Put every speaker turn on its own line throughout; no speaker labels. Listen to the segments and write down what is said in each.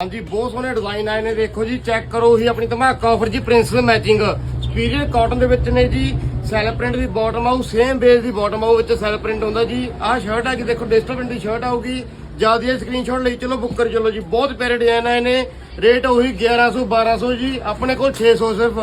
ਹਾਂਜੀ, ਬਹੁਤ ਸੋਹਣੇ ਡਿਜ਼ਾਈਨ ਆਏ ਨੇ ਦੇਖੋ ਜੀ ਚੈੱਕ ਕਰੋ ਹੀ ਆਪਣੀ ਧਮਾਕਾ ਆਫਰ ਜੀ ਪ੍ਰਿੰਸਲ ਮੈਚਿੰਗ ਸਪੀਰੀਅਰ ਕਾਟਨ ਦੇ ਵਿੱਚ ਨੇ ਜੀ ਸੈਲ ਪ੍ਰਿੰਟ ਦੀ ਬਾਟਮ ਆਊ ਸੇਮ ਬੇਸ ਦੀ ਬਾਟਮ ਆਊ, ਵਿੱਚ ਸੈਲ ਪ੍ਰਿੰਟ ਹੁੰਦਾ ਜੀ। ਆਹ ਸ਼ਰਟ ਆ ਕਿ ਦੇਖੋ ਡਿਜੀਟਲ ਪ੍ਰਿੰਟ ਦੀ ਸ਼ਰਟ ਆਊਗੀ। ਜ਼ਿਆਦਾ ਸਕਰੀਨਸ਼ਾਟ ਲਈ ਚਲੋ ਬੁੱਕ ਕਰ ਚਲੋ ਜੀ। ਬਹੁਤ ਪਿਆਰੇ ਡਿਜ਼ਾਈਨ ਆਏ ਨੇ। ਰੇਟ ਉਹੀ 1100 1200 ਜੀ, ਆਪਣੇ ਕੋਲ 600 ਸਿਰਫ।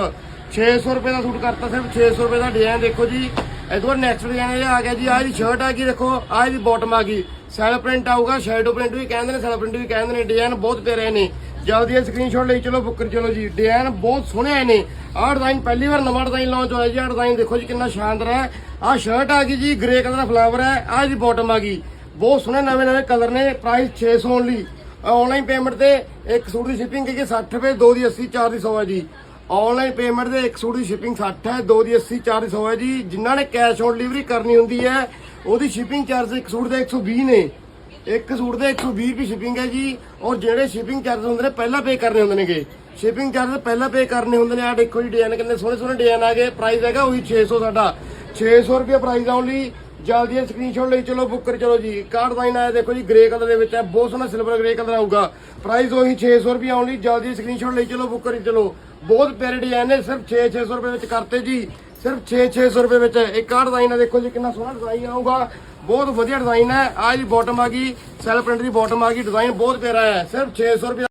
600 ਰੁਪਏ ਦਾ ਸੂਟ ਕਰਤਾ ਸਿਰਫ 600 ਰੁਪਏ ਦਾ ਡਿਜ਼ਾਈਨ ਦੇਖੋ ਜੀ। ਇਹਦੇ ਨੈਕਸਟ ਡਿਜ਼ਾਈਨ ਇਹ ਆ ਗਿਆ ਜੀ, ਆਹ ਦੀ ਸ਼ਰਟ ਆ ਗਈ, ਦੇਖੋ, ਆਹ ਦੀ ਬਾਟਮ ਆ ਗਈ। ਸੈਲ ਪ੍ਰਿੰਟ ਆਊਗਾ ਸ਼ੈਡੋ ਪ੍ਰਿੰਟ ਵੀ ਕਹਿੰਦੇ ਨੇ ਸੈਲ ਪ੍ਰਿੰਟ ਵੀ ਕਹਿੰਦੇ ਨੇ ਡਿਜ਼ਾਈਨ ਬਹੁਤ ਪਿਆਰੇ ਨੇ। ਜਲਦੀ ਸਕਰੀਨਸ਼ਾਟ ਲਈ ਚਲੋ ਬੁੱਕਰ ਚਲੋ ਜੀ। ਡਿਜ਼ਾਈਨ ਬਹੁਤ ਸੋਹਣੇ ਆਏ ਨੇ। ਆਹ ਡਿਜ਼ਾਈਨ ਪਹਿਲੀ ਵਾਰ ਨਵਾਂ ਡਿਜ਼ਾਈਨ ਲਾਂਚ ਹੋਇਆ ਜੀ, ਆਹ ਡਿਜ਼ਾਈਨ ਦੇਖੋ ਜੀ ਕਿੰਨਾ ਸ਼ਾਨਦਾਰ ਹੈ। ਆਹ ਸ਼ਰਟ ਆ ਗਈ ਜੀ ਗ੍ਰੇ ਕਲਰ ਦਾ ਫਲਾਵਰ ਹੈ, ਆਹ ਦੀ ਬਾਟਮ ਆ ਗਈ। ਬਹੁਤ ਸੋਹਣੇ ਨਵੇਂ ਨਵੇਂ ਕਲਰ ਨੇ ਪ੍ਰਾਈਸ 600 ਓਨਲੀ ਆਨਲਾਈਨ ਪੇਮੈਂਟ ਤੇ ਇੱਕ ਸੂਟ ਦੀ ਸ਼ਿਪਿੰਗ ਹੈ 60 ਰੁਪਏ, ਦੋ ਦੀ 80 ਚਾਰ ਦੀ 100 ਹੈ ਜੀ। ਆਨਲਾਈਨ ਪੇਮੈਂਟ ਦੇ ਇੱਕ ਸੂਟ ਦੀ ਸ਼ਿਪਿੰਗ 60 ਹੈ, ਦੋ ਦੀ 80 ਚਾਰ ਦੀ 100 ਹੈ ਜੀ। ਜਿਨ੍ਹਾਂ ਨੇ ਕੈਸ਼ ਔਨ ਡਿਲੀਵਰੀ ਕਰਨੀ ਹੁੰਦੀ ਹੈ, ਉਹਦੀ ਸ਼ਿਪਿੰਗ ਚਾਰਜ ਇੱਕ ਸੂਟ ਦੇ 120 ਨੇ। ਇੱਕ ਸੂਟ ਦੇ 120 ਰੁਪਏ ਸ਼ਿਪਿੰਗ ਹੈ ਜੀ, ਔਰ ਜਿਹੜੇ ਸ਼ਿਪਿੰਗ ਚਾਰਜ ਹੁੰਦੇ ਨੇ, ਪਹਿਲਾਂ ਪੇ ਕਰਨੇ ਹੁੰਦੇ ਨੇਗੇ। ਸ਼ਿਪਿੰਗ ਚਾਰਜ ਪਹਿਲਾਂ ਪੇ ਕਰਨੇ ਹੁੰਦੇ ਨੇ। ਆ ਦੇਖੋ ਜੀ, ਡਿਜ਼ਾਈਨ ਕਿੰਨੇ ਸੋਹਣੇ ਸੋਹਣੇ ਡਿਜ਼ਾਈਨ ਆ ਗਏ। ਪ੍ਰਾਈਸ ਹੈਗਾ ਉਹੀ 600 ਸਾਡਾ। 600 ਰੁਪਏ ਪ੍ਰਾਈਸ ਲਈ ਜਲਦੀ ਸਕਰੀਨਸ਼ਾਟ ਲਈ ਚਲੋ ਬੁੱਕ ਕਰ ਚਲੋ ਜੀ। ਕਾਰਡ ਡਿਜ਼ਾਈਨ ਆਇਆ ਦੇਖੋ ਜੀ ਗ੍ਰੇ ਕਲਰ ਦੇ ਵਿੱਚ ਹੈ, ਬਹੁਤ ਸੋਹਣਾ ਸਿਲਵਰ ਗ੍ਰੇ ਕਲਰ ਆਊਗਾ। ਪ੍ਰਾਈਸ ਉਹੀ 600 ਰੁਪਏ ਆਉਂਲੀ ਜਲਦੀ ਸਕਰੀਨਸ਼ਾਟ ਲਈ ਚਲੋ ਬੁੱਕ ਕਰੀ ਚਲੋ। ਬਹੁਤ ਪਿਆਰੇ ਡਿਜ਼ਾਈਨ ਨੇ, ਸਿਰਫ 6 600 ਰੁਪਏ ਵਿੱਚ ਕਰਤੇ ਜੀ। ਸਿਰਫ 6 600 ਰੁਪਏ ਵਿੱਚ। ਇੱਕ ਆਹ ਡਿਜ਼ਾਈਨ ਹੈ ਦੇਖੋ ਜੀ, ਕਿੰਨਾ ਸੋਹਣਾ ਡਿਜ਼ਾਈਨ ਆਊਗਾ। ਬਹੁਤ ਵਧੀਆ ਡਿਜ਼ਾਈਨ ਹੈ। ਆਹ ਜੀ ਬਾਟਮ ਆ ਗਈ ਸੈਲ ਪ੍ਰਿੰਟ ਦੀ ਬਾਟਮ ਆ ਗਈ। ਡਿਜ਼ਾਈਨ ਬਹੁਤ ਪਿਆਰਾ ਹੈ। ਸਿਰਫ 600 ਰੁਪਏ